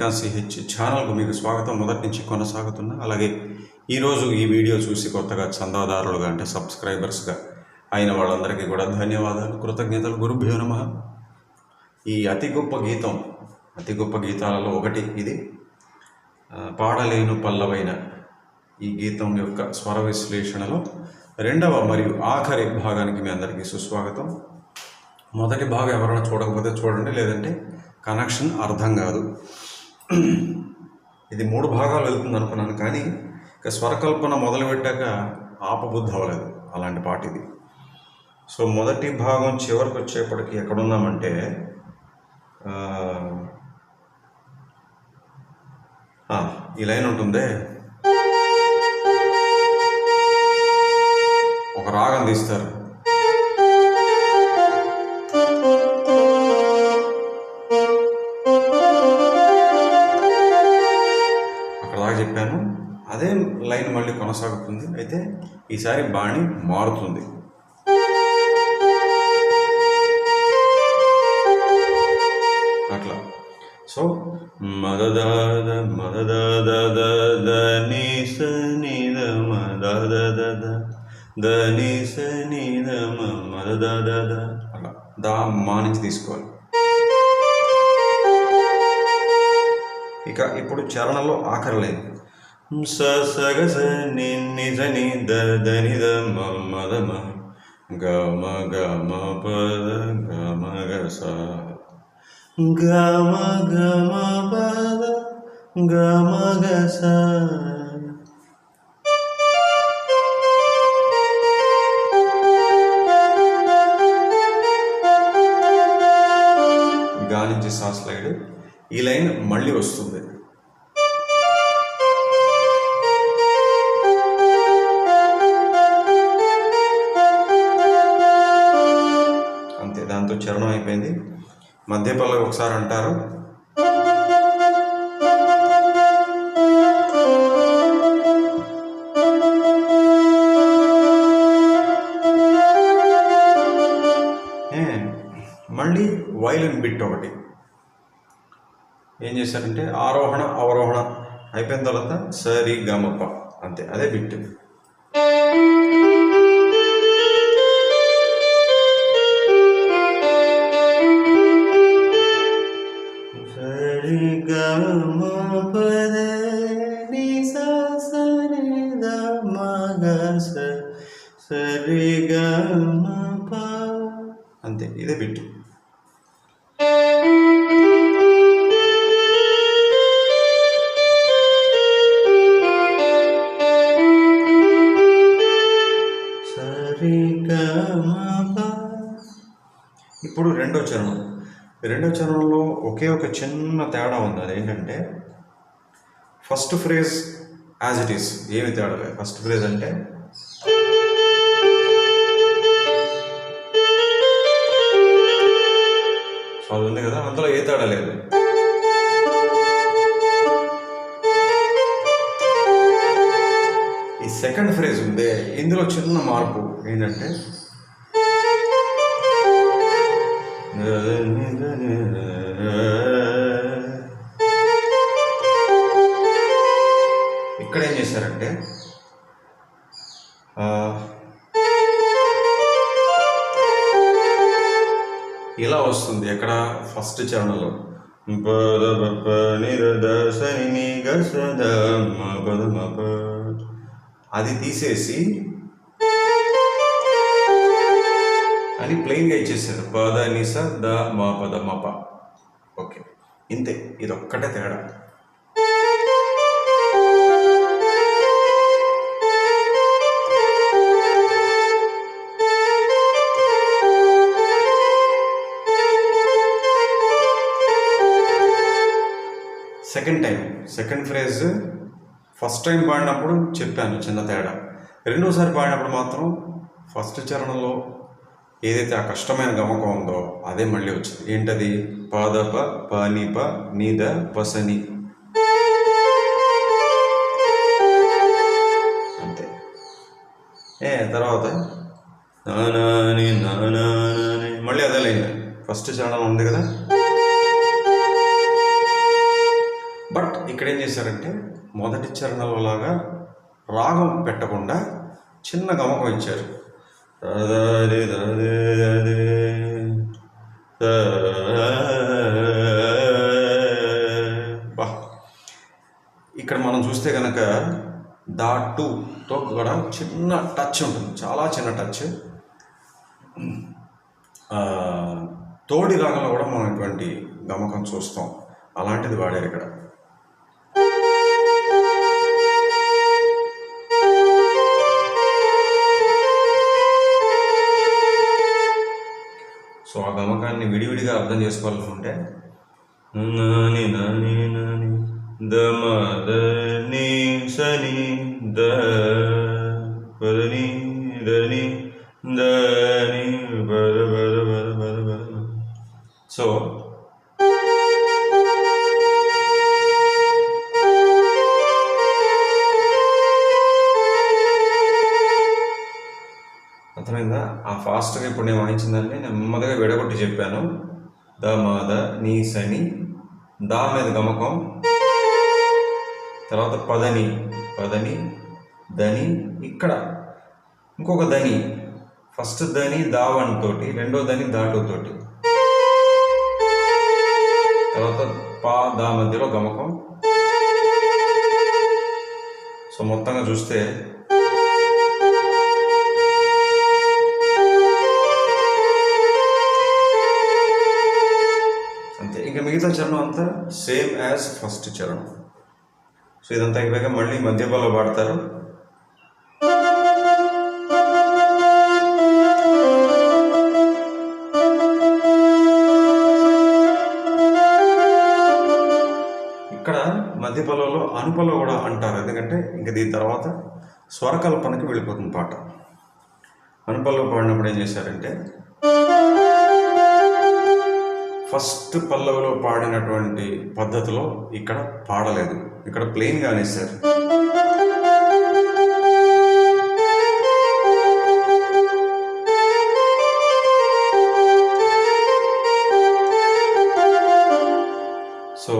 Srikanth CH ఛానల్కు మీకు స్వాగతం. మొదటి నుంచి కొనసాగుతున్న. అలాగే ఈరోజు ఈ వీడియో చూసి కొత్తగా చందాదారులుగా అంటే సబ్స్క్రైబర్స్గా అయిన వాళ్ళందరికీ కూడా ధన్యవాదాలు. కృతజ్ఞతలు. గురుభ్యో నమ. ఈ అతి గొప్ప గీతం అతి గొప్ప గీతాలలో ఒకటి ఇది. పాడలేను పల్లవైన ఈ గీతం యొక్క స్వర విశ్లేషణలో రెండవ మరియు ఆఖరి భాగానికి మీ అందరికీ సుస్వాగతం. మొదటి భాగం ఎవరైనా చూడకపోతే చూడండి లేదంటే కనెక్షన్ అర్థం కాదు. ఇది మూడు భాగాలు వెళ్తుంది అనుకున్నాను కానీ ఇక స్వరకల్పన మొదలుపెట్టాక ఆపబుద్ధి అవ్వలేదు అలాంటి పాట ఇది. సో మొదటి భాగం చివరికి వచ్చేప్పటికి ఎక్కడున్నామంటే ఈ లైన్ ఉంటుందే? ఒక రాగం తీస్తారు. అదే లైన్ మళ్ళీ కొనసాగుతుంది. అయితే ఈసారి బాణి మారుతుంది. అట్లా. సో మదదాద మదదాద దని సని మదదద దని సని మదదద. అట్లా. దా మా నుంచి తీసుకోవాలి. ఇక ఇప్పుడు చరణంలో ఆఖరి స సగస స ని ని గమ ని ద ద ని గమ మ మ గమ మ గ మ గ సా స్లైడ్ ఈ లైన్ మళ్ళీ వస్తుంది. మధ్య పల్లవి ఒకసారి అంటారు. ఏ, మళ్ళీ వైలిన్ బిట్ ఒకటి. ఏం చేశారంటే ఆరోహణ అవరోహణ అయిపోయిన తర్వాత సరి గమప అంతే అదే బిట్. రెండో ఒకే ఒక చిన్న తేడా ఉంది. అదేంటంటే first phrase as it is ఏమి తేడా ఫస్ట్ ఫ్రేజ్ అంటే అది ఉంది కదా అందులో ఏ తేడా లేదు. ఈ సెకండ్ ఫ్రేజ్ ఉందే. ఇందులో చిన్న మార్పు ఏంటంటే ఇక్కడ ఏం చేశారంటే ఇలా వస్తుంది ఎక్కడ ఫస్ట్ చరణంలో పద ప ని ద ద గ పద ప. అది తీసేసి ద మా పద మ ప. ఓకే. ఇంతే. ఇది ఒక్కటే తేడా. Second time. Second phrase first time పాడినప్పుడు చెప్పాను చిన్న తేడా. రెండోసారి పాడినప్పుడు మాత్రం ఫస్ట్ చరణంలో ఏదైతే ఆ కష్టమైన గమకం ఉందో అదే మళ్ళీ వచ్చింది. ఏంటది? పాదప పనిప నీద పసని. అంతే. ఏ తర్వాత? నానాని నానాని మళ్ళీ అదే లైన్. ఫస్ట్ చరణం ఉంది కదా? ఇక్కడ ఏం చేశారంటే మొదటి చరణంలో లాగా రాగం పెట్టకుండా చిన్న గమకం ఇచ్చారు. బా ఇక్కడ మనం చూస్తే కనుక దా టూతో కూడా చిన్న టచ్ ఉంటుంది చాలా చిన్న టచ్ తోడి రాగంలో కూడా మనం ఇటువంటి గమకం చూస్తాం అలాంటిది వాడారు ఇక్కడ విడివిడిగా అర్థం చేసుకోవాలనుకుంటే నాని నాని నాని దమ నీ సని ద పదని దని దని బర బర బర బర బర సో అర్థమైందా? ఆ ఫాస్ట్గా ఇప్పుడు నేను వాయించిందని నెమ్మదిగా విడగొట్టి చెప్పాను. ద మాద నీ సని దా మీద గమకం. తర్వాత పదని పదని దని ఇక్కడ. ఇంకొక దని ఫస్ట్ దని దావన్ తోటి రెండో దని దా తోటి. తర్వాత పా దా మధ్యలో గమకం. సో మొత్తంగా చూస్తే ఇంకా మిగతా చరణం అంతా సేమ్ యాజ్ ఫస్ట్ చరణం. సో ఇదంతా అయిపోయాక మళ్ళీ మధ్యపాలో పాడతారు. ఇక్కడ మధ్యపల్లలో అనుపలో కూడా అంటారు. ఎందుకంటే ఇంక దీని తర్వాత స్వరకల్పనకి వెళ్ళిపోతుంది పాట. అనుపలో పాడినప్పుడు ఏం చేశారంటే ఫస్ట్ పల్లవిలో పాడినటువంటి పద్ధతిలో ఇక్కడ పాడలేదు. ఇక్కడ ప్లెయిన్గానే సార్ సో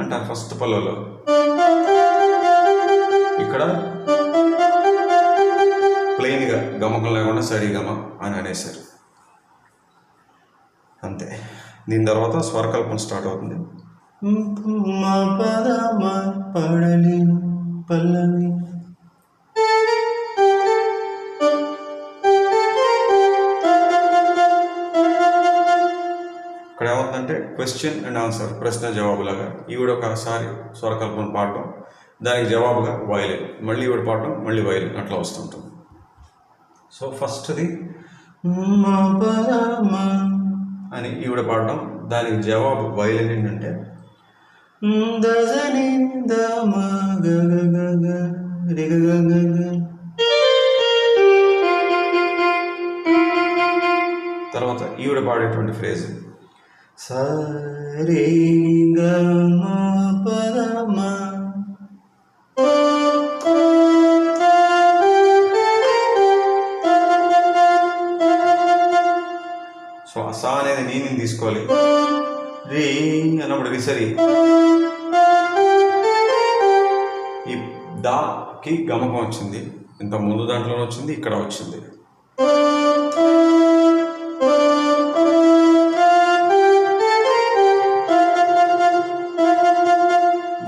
అంటారు ఫస్ట్ పల్లవిలో. ఇక్కడ ప్లెయిన్గా గమకం లేకుండా సరిగమ అని అనేసారు అంతే దీని తర్వాత స్వరకల్పన స్టార్ట్ అవుతుంది. పడలి పల్లవి. ఇక్కడ ఏమవుతుందంటే క్వశ్చన్ అండ్ ఆన్సర్ ప్రశ్న జవాబులాగా ఈవిడ ఒకసారి స్వరకల్పన పాడటం దానికి జవాబుగా వయలిన్ మళ్ళీ ఈవిడ పాడటం మళ్ళీ వయలిన్ అట్లా వస్తుంటుంది. సో ఫస్ట్ది మా అని ఈవిడ పాడడం దానికి జవాబు వయలిన్ ఏంటంటే. తర్వాత ఈవిడ పాడేటువంటి ఫ్రేజ్ సరే గ మ తీసుకోవాలి. రీ అన్నప్పుడు రిసరి ఈ దాకి గమకం వచ్చింది. ఇంత ముందు దాంట్లోనే వచ్చింది ఇక్కడ వచ్చింది.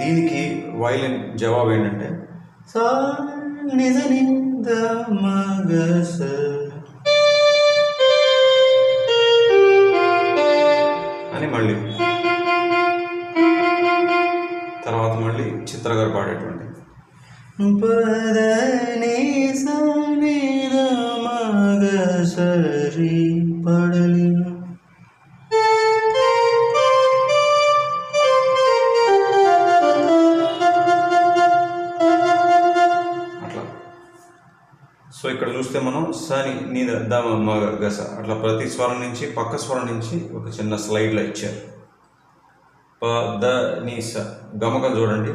దీనికి వైలిన్ జవాబు ఏంటంటే సా నిజ నింద మగ గస ప్రతి స్వరం నుంచి పక్క స్వరం నుంచి ఒక చిన్న స్లైడ్లో ఇచ్చారు. ప ద నీ స. గమకం చూడండి.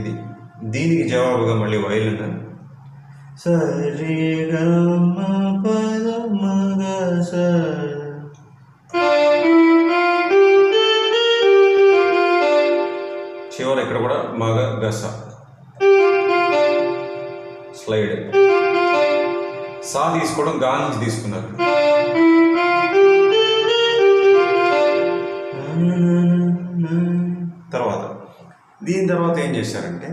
ఇది దీనికి జవాబుగా మళ్ళీ వైలిన్ సరిగా గా నుంచి తీసుకున్నారు తర్వాత దీని తర్వాత ఏం చేశారంటే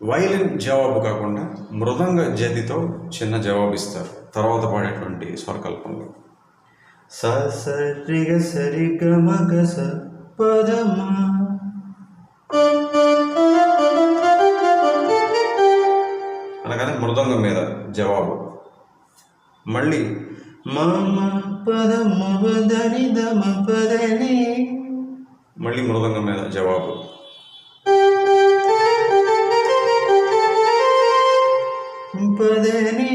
వైలిన్ జవాబు కాకుండా మృదంగ జతితో చిన్న జవాబు ఇస్తారు. తర్వాత పాడేటువంటి స్వరకల్పనలో స సరి గ సరి గమ గ స పద మ అనగానే మృదంగం మీద జవాబు. మళ్ళీ మమ పద మదని దమ పదని. మళ్ళీ మృదంగం మీద జవాబు. పదని.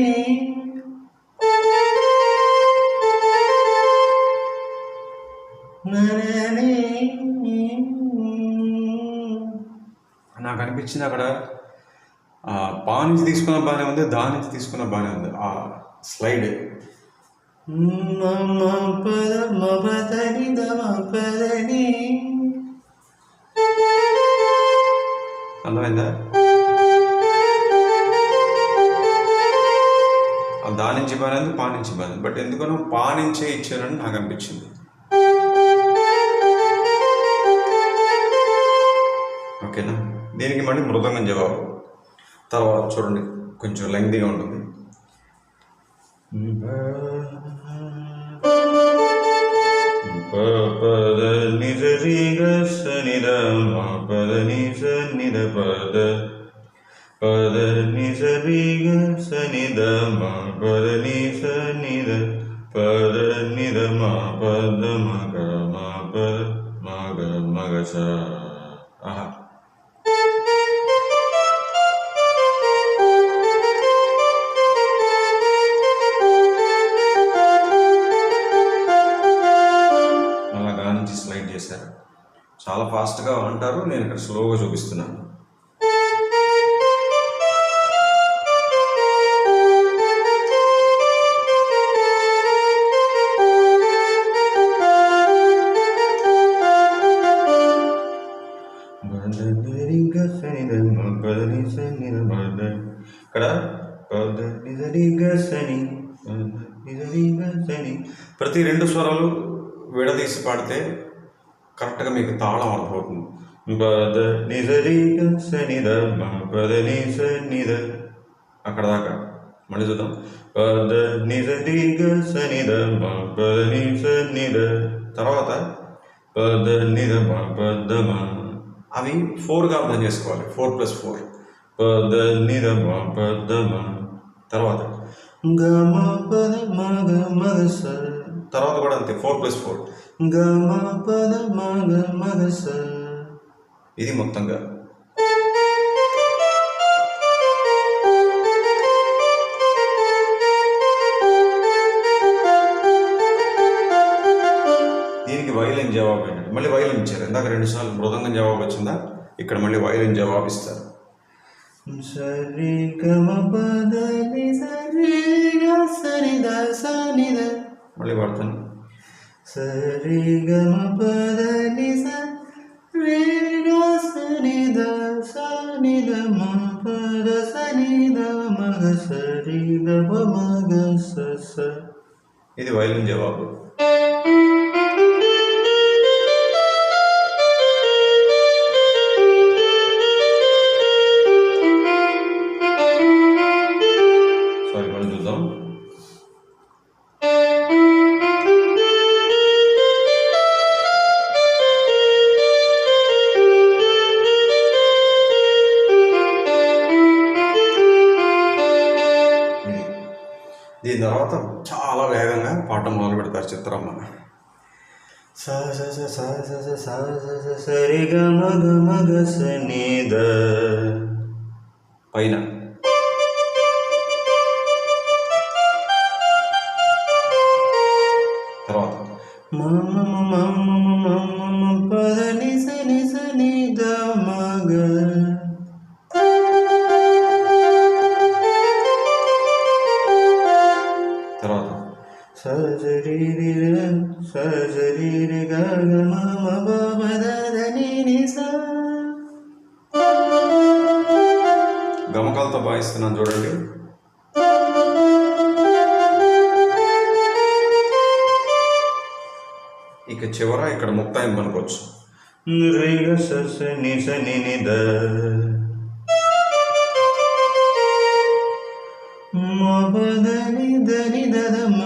నరని. నాకు అనిపించింది అక్కడ పా నుంచి తీసుకున్న బాగానే ఉంది దా నుంచి తీసుకున్న బాగానే ఉంది. ఆ స్లైడ్. మమ పద దమ పదని అర్థమైందా నుంచి బాగానే ఉంది పా నుంచి బాగానే ఉంది బట్ ఎందుకనో పా నుంచే ఇచ్చారని నాకు అనిపించింది. ఓకేనా? దీనికి మళ్ళీ మృదంగం జవాబు. తర్వాత చూడండి. కొంచెం లెంగ్తీగా ఉంటుంది. பத நிஜ ரீக சனித பத நிஜ நித பத பத நிஜ ரீக சனித பத நிஜ நித பத நித மா பத மக மா பத மக மக சா ఉంటారు నేను ఇక్కడ స్లోగా చూపిస్తున్నాను. ఇక్కడ ప్రతి రెండు స్వరాలు విడదీసి పాడితే కరెక్ట్గా మీకు తాళం అర్థమవుతుంది. పద నిజరీగ సనిద పద నిజ నిద అక్కడ దాకా. మళ్ళీ చూద్దాం. పద నిజరీగ సనిద పద నిజ నిద తర్వాత పద నిద పద అవి ఫోర్గా అర్థం చేసుకోవాలి. Four plus four. పద నిద పద తర్వాత గమ పద మగ మద తర్వాత కూడా అంతే. Four plus four. గమ పద మగ మద సార్ ఇది మొత్తంగా. దీనికి వైలిన్ జవాబు ఏంటంటే మళ్ళీ వైలిన్ ఇచ్చారు. ఇందాక రెండు సార్లు మృదంగం జవాబు వచ్చిందా? ఇక్కడ మళ్ళీ వైలిన్ జవాబు ఇస్తారు. సరి గమ పద ని స ద ద మళ్ళీ పడతాను సరి పద ని స గ నిద పద సనిద మగ సరిద మగ స ఇది వైలిన్ జవాబు దీని తర్వాత చాలా వేగంగా పాఠం మొదలు పెడతారు చిత్రమ్మ. పైన. తర్వాత. మమ్మ మమ్మ మమ్మ పదని సస ని స ని ని ద మబదని దని దదమ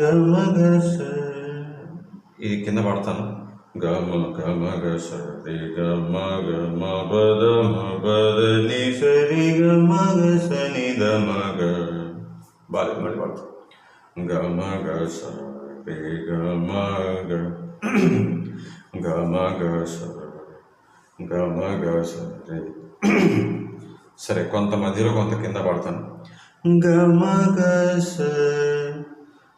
గమ గస ఇది కింద పడతాను గమ గమ గస రి గమ గమ పద మ పద ని స రి గమ గస ని ద మ గ బాలేదు మళ్ళీ పడతాను గమ గస రి గమ గ గమ గస గమ గస రి సరే కొంత మధ్యలో కొంత కింద పడతాను గమ గస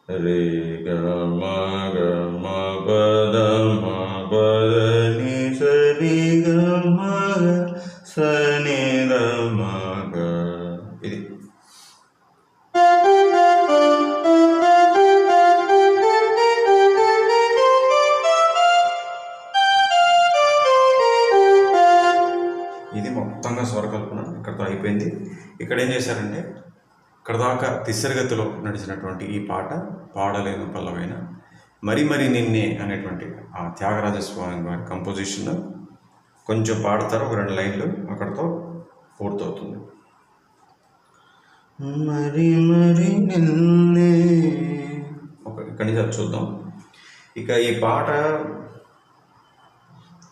రి గమ గమ పద మ పద ని స రి గమ గ స ఇక్కడ ఏం చేశారంటే ఇక్కడ దాకా తిస్సరగతిలో నడిచినటువంటి ఈ పాట పాడలేను పల్లవైన మరి మరి నిన్నే అనేటువంటి ఆ త్యాగరాజ స్వామి వారి కంపోజిషన్ కొంచెం పాడతారు ఒక రెండు లైన్లు అక్కడతో పూర్తవుతుంది. మరి మరి నిన్నే ఒక ఇక్కడి నుంచి చూద్దాం. ఇక ఈ పాట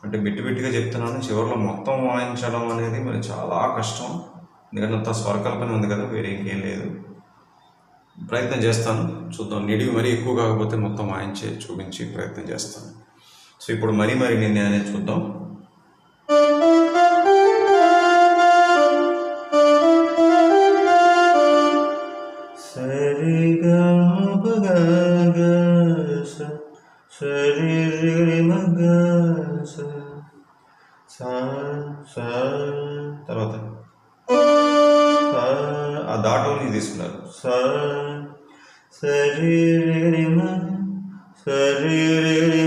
అంటే బిట్టి బిట్టిగా చెప్తున్నాను చివరిలో మొత్తం వాయించడం అనేది మరి చాలా కష్టం. ఎందుకంటే అంత స్వరకల్పన ఉంది కదా వేరే ఇంకేం లేదు. ప్రయత్నం చేస్తాను. చూద్దాం. నిడివి మరీ ఎక్కువ కాకపోతే మొత్తం వాయించే చూపించి ప్రయత్నం చేస్తాను. సో ఇప్పుడు మరీ మరి నిన్నే అనేది చూద్దాం సరి స తర్వాత. దాటోని తీసుకున్నారు. సరే సరే రి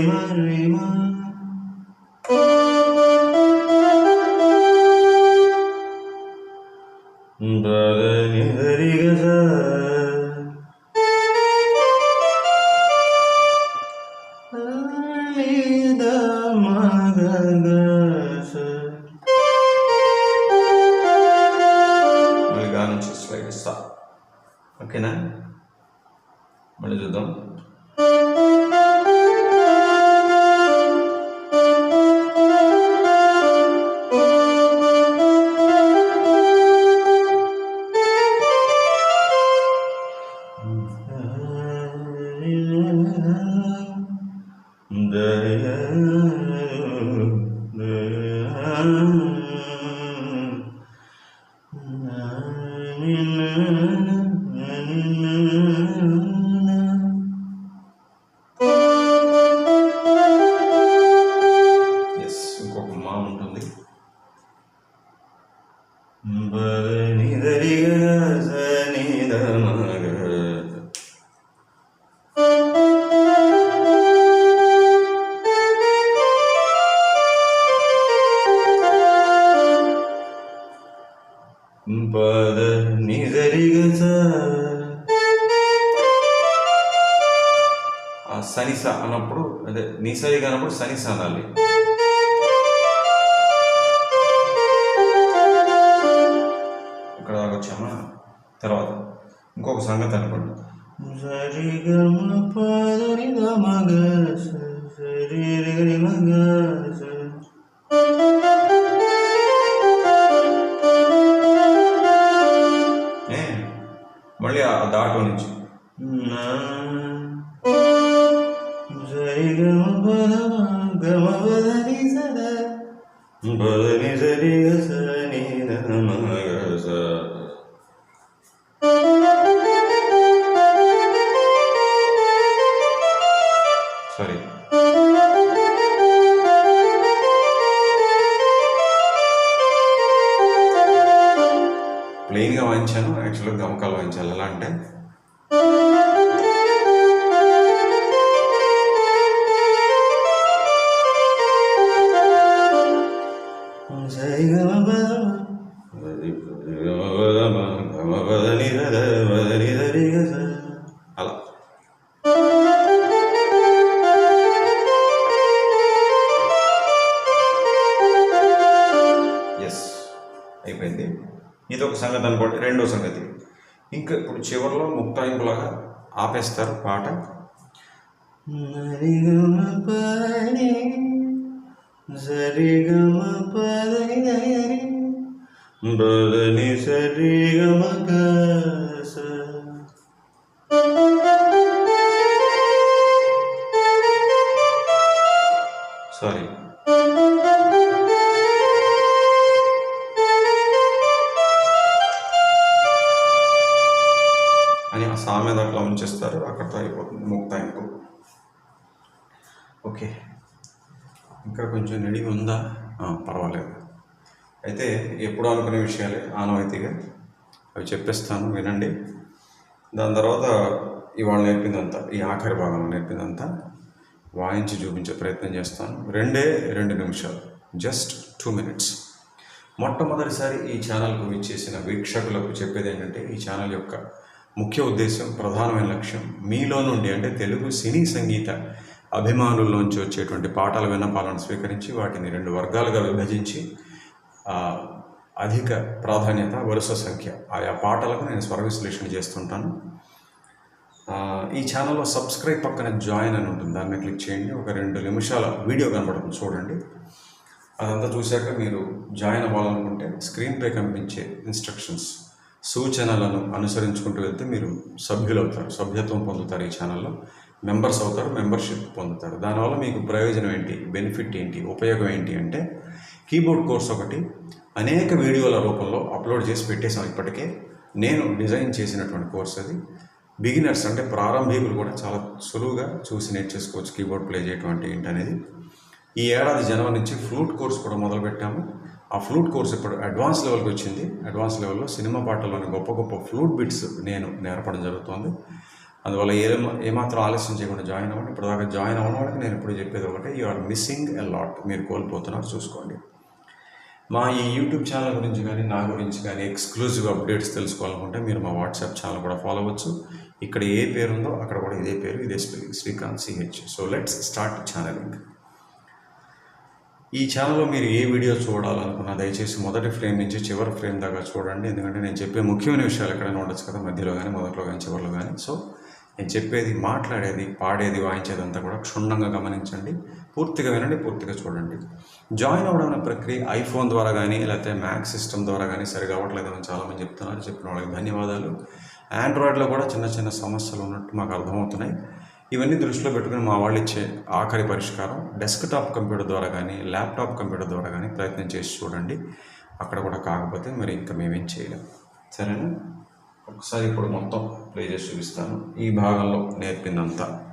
అదే కానప్పుడు సని సనిస ఇక్కడ దాకా వచ్చామా? తర్వాత. ఇంకొక సంగతి అనుకోండి. సరిగమ గ గమగ సరి మగ పాట సామె దాంట్లో ఉంచేస్తారు అక్కడతో అయిపోతుంది. ముక్తాయింపు. ఓకే. ఇంకా కొంచెం నిడివి ఉందా? పర్వాలేదు. అయితే ఎప్పుడు అనుకునే విషయాలే. ఆనవాయితీగా. అవి చెప్పేస్తాను. వినండి. దాని తర్వాత ఇవాళ నేర్పిందంతా ఈ ఆఖరి భాగంలో నేర్పిందంతా వాయించి చూపించే ప్రయత్నం చేస్తాను. రెండే రెండు నిమిషాలు. Just two minutes. మొట్టమొదటిసారి ఈ ఛానల్కు విచ్చేసిన వీక్షకులకు చెప్పేది ఏంటంటే ఈ ఛానల్ యొక్క ముఖ్య ఉద్దేశం ప్రధానమైన లక్ష్యం మీలో నుండి అంటే తెలుగు సినీ సంగీత అభిమానుల్లోంచి వచ్చేటువంటి పాటల విన్నపాలను స్వీకరించి వాటిని రెండు వర్గాలుగా విభజించి అధిక ప్రాధాన్యత వరుస సంఖ్య ఆయా పాటలకు నేను స్వర విశ్లేషణ చేస్తుంటాను. ఈ ఛానల్లో సబ్స్క్రైబ్ పక్కన జాయిన్ అని ఉంటుంది. దాన్ని క్లిక్ చేయండి. ఒక రెండు నిమిషాల వీడియో కనబడుతుంది చూడండి. అదంతా చూశాక మీరు జాయిన్ అవ్వాలనుకుంటే స్క్రీన్పై కనిపించే ఇన్స్ట్రక్షన్స్ సూచనలను అనుసరించుకుంటూ వెళ్తే మీరు సభ్యులు అవుతారు సభ్యత్వం పొందుతారు ఈ ఛానల్లో. మెంబర్స్ అవుతారు మెంబర్షిప్ పొందుతారు. దానివల్ల మీకు ప్రయోజనం ఏంటి? బెనిఫిట్ ఏంటి? ఉపయోగం ఏంటి అంటే కీబోర్డ్ కోర్స్ ఒకటి అనేక వీడియోల రూపంలో అప్లోడ్ చేసి పెట్టేసాం ఇప్పటికే. నేను డిజైన్ చేసినటువంటి కోర్స్ అది. బిగినర్స్ అంటే ప్రారంభికులు కూడా చాలా సులువుగా చూసి నేర్చేసుకోవచ్చు కీబోర్డ్ ప్లే చేయటం అంటే ఏంటి అనేది ఈ ఏడాది జనవరి నుంచి ఫ్లూట్ కోర్స్ కూడా మొదలుపెట్టాము. ఆ ఫ్లూట్ కోర్స్ ఇప్పుడు అడ్వాన్స్ లెవెల్కి వచ్చింది. అడ్వాన్స్ లెవెల్లో సినిమా పాటల్లోని గొప్ప గొప్ప ఫ్లూట్ బిట్స్ నేను నేర్పడం జరుగుతుంది. అందువల్ల ఏ ఏమాత్రం ఆలస్యం చేయకుండా జాయిన్ అవ్వండి. ఇప్పటిదాకా జాయిన్ అవ్వడం వాళ్ళకి నేను ఇప్పుడు చెప్పేది ఒకటే you are missing a lot మీరు కోల్పోతున్నారు చూసుకోండి. మా ఈ యూట్యూబ్ ఛానల్ గురించి కానీ నా గురించి కానీ ఎక్స్క్లూజివ్ అప్డేట్స్ తెలుసుకోవాలనుకుంటే మీరు మా వాట్సాప్ ఛానల్ కూడా ఫాలో అవ్వచ్చు. ఇక్కడ ఏ పేరు ఉందో అక్కడ కూడా ఇదే పేరు ఇదే spelling. Srikanth CH so let's start channeling. ఈ ఛానల్లో మీరు ఏ వీడియో చూడాలనుకున్నా దయచేసి మొదటి ఫ్రేమ్ నుంచి చివరి ఫ్రేమ్ దాకా చూడండి. ఎందుకంటే నేను చెప్పే ముఖ్యమైన విషయాలు ఎక్కడైనా ఉండొచ్చు కదా మధ్యలో కానీ మొదట్లో కానీ చివరిలో కానీ సో నేను చెప్పేది మాట్లాడేది పాడేది వాయించేదంతా కూడా క్షుణ్ణంగా గమనించండి. పూర్తిగా వినండి పూర్తిగా చూడండి. జాయిన్ అవ్వడం అనే ప్రక్రియ ఐఫోన్ ద్వారా కానీ లేకపోతే మ్యాక్ సిస్టమ్ ద్వారా కానీ సరిగా అవ్వట్లేదని చాలామంది చెప్తున్నారు. చెప్పిన వాళ్ళకి ధన్యవాదాలు. ఆండ్రాయిడ్లో కూడా చిన్న చిన్న సమస్యలు ఉన్నట్టు మాకు అర్థమవుతున్నాయి. ఇవన్నీ దృష్టిలో పెట్టుకుని మా వాళ్ళు ఇచ్చే ఆఖరి పరిష్కారం డెస్క్టాప్ కంప్యూటర్ ద్వారా కానీ ల్యాప్టాప్ కంప్యూటర్ ద్వారా కానీ ప్రయత్నం చేసి చూడండి. అక్కడ కూడా కాకపోతే మరి ఇంకా మేమేం చేయలేం. సరేనా? ఒకసారి ఇప్పుడు మొత్తం ప్లే చేసి చూపిస్తాను. ఈ భాగంలో నేర్పిందంతా.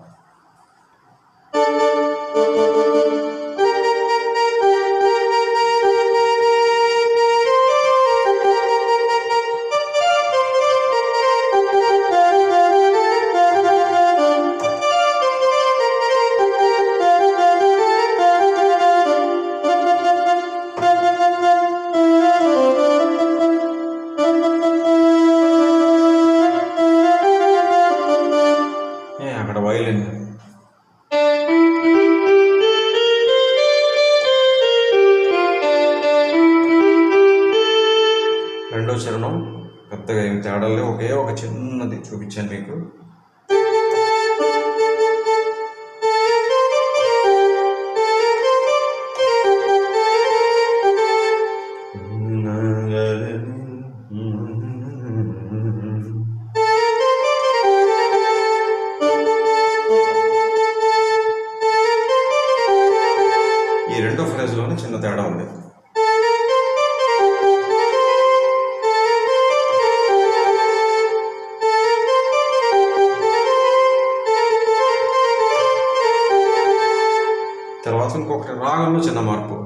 ఇంకొకటి రాగంలో చిన్న మార్పు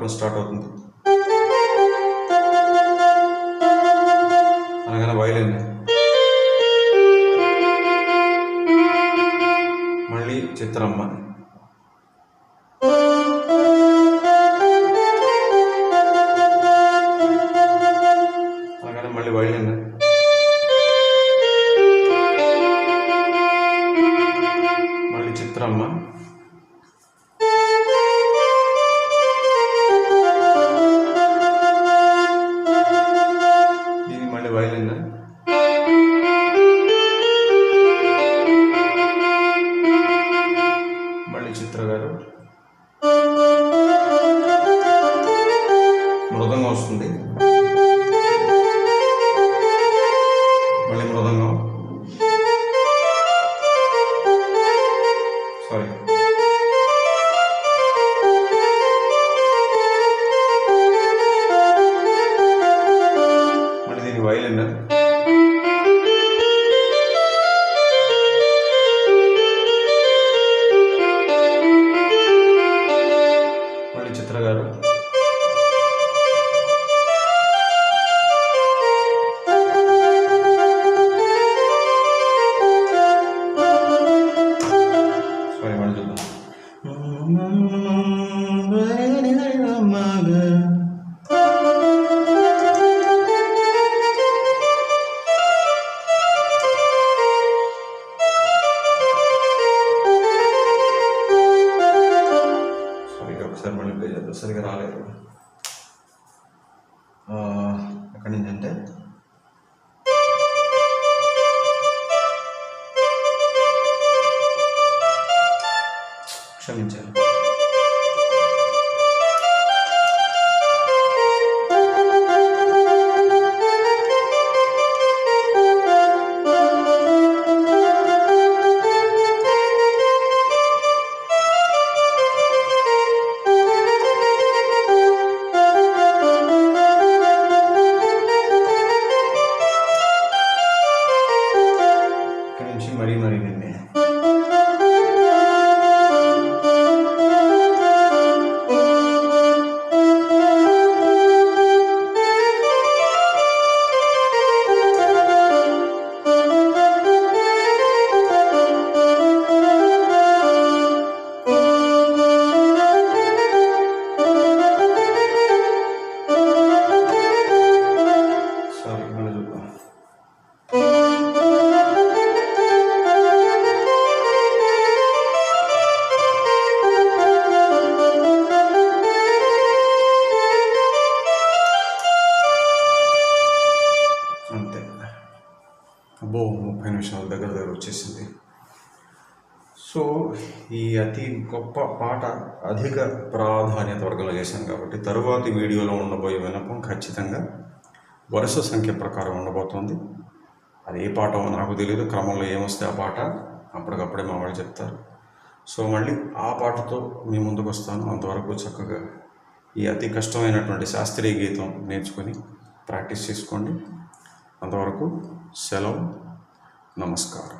ఇంకా స్వరకల్పన స్టార్ట్ అవుతుంది. గొప్ప పాట అధిక ప్రాధాన్యత వర్గంలో చేశాను కాబట్టి తరువాతి వీడియోలో ఉండబోయే వినపం ఖచ్చితంగా వరుస సంఖ్య ప్రకారం ఉండబోతోంది. అది ఏ పాట నాకు తెలియదు క్రమంలో ఏమొస్తే ఆ పాట అప్పటికప్పుడే మా వాళ్ళు చెప్తారు. సో మళ్ళీ ఆ పాటతో మీ ముందుకు వస్తాను. అంతవరకు చక్కగా ఈ అతి కష్టమైనటువంటి శాస్త్రీయ గీతం నేర్చుకొని ప్రాక్టీస్ చేసుకోండి. అంతవరకు సెలవు నమస్కారం.